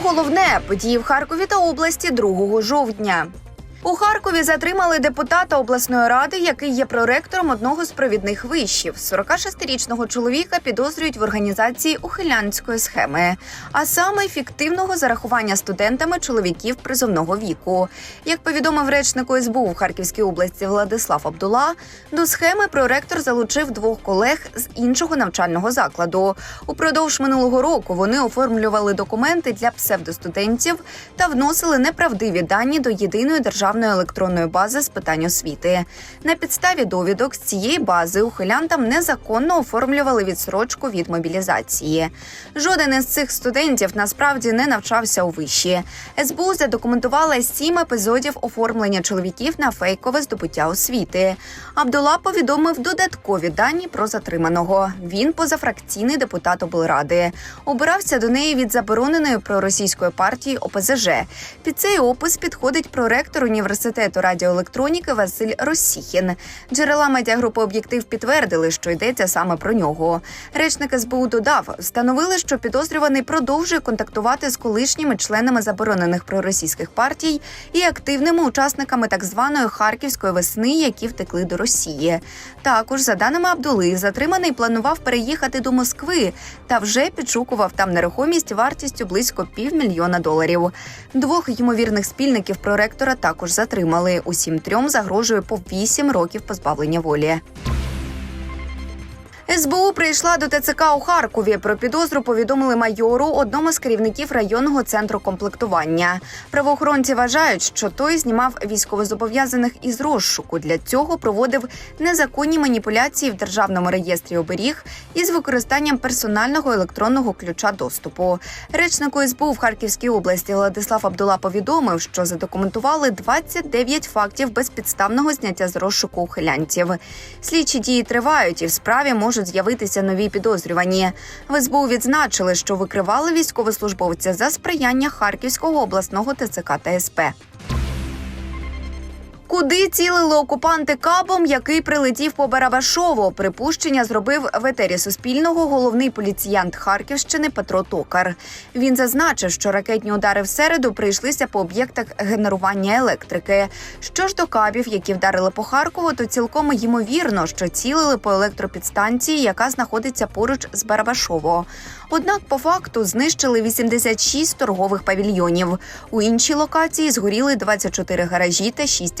головне події в Харкові та області 2 жовтня. У Харкові затримали депутата обласної ради, який є проректором одного з провідних вишів. 46-річного чоловіка підозрюють в організації ухилянської схеми, а саме фіктивного зарахування студентами чоловіків призовного віку. Як повідомив речник СБУ в Харківській області Владислав Абдула, до схеми проректор залучив двох колег з іншого навчального закладу. Упродовж минулого року вони оформлювали документи для псевдостудентів та вносили неправдиві дані до єдиної державної електронної бази з питань освіти. На підставі довідок з цієї бази ухилянтам незаконно оформлювали відсрочку від мобілізації. Жоден із цих студентів насправді не навчався у виші. СБУ задокументувала сім епізодів оформлення чоловіків на фейкове здобуття освіти. Абдула повідомив додаткові дані про затриманого. Він позафракційний депутат облради. Обирався до неї від забороненої проросійської партії ОПЗЖ. Під цей опис підходить проректор університету радіоелектроніки Василь Росіхін. Джерела медіагрупи об'єктив підтвердили, що йдеться саме про нього. Речник СБУ додав, встановили, що підозрюваний продовжує контактувати з колишніми членами заборонених проросійських партій і активними учасниками так званої харківської весни, які втекли до Росії. Також, за даними Абдули, затриманий планував переїхати до Москви та вже підшукував там нерухомість вартістю близько півмільйона доларів. Двох ймовірних спільників проректора також затримали. Усім трьом загрожує по вісім років позбавлення волі. СБУ прийшла до ТЦК у Харкові. Про підозру повідомили майору, одному з керівників районного центру комплектування. Правоохоронці вважають, що той знімав військовозобов'язаних із розшуку. Для цього проводив незаконні маніпуляції в державному реєстрі оберіг із використанням персонального електронного ключа доступу. Речнику СБУ в Харківській області Владислав Абдула повідомив, що задокументували 29 фактів безпідставного зняття з розшуку ухилянців. Слідчі дії тривають, і в справі можуть з'явитися нові підозрювані. В СБУ відзначили, що викривали військовослужбовця за сприяння Харківського обласного ТЦК та СП. Куди цілили окупанти кабом, який прилетів по Барабашово? Припущення зробив в етері Суспільного головний поліціянт Харківщини Петро Токар. Він зазначив, що ракетні удари в середу прийшлися по об'єктах генерування електрики. Що ж до кабів, які вдарили по Харкову, то цілком ймовірно, що цілили по електропідстанції, яка знаходиться поруч з Барабашово. Однак, по факту знищили 86 торгових павільйонів. У іншій локації згоріли 24 гаражі та 6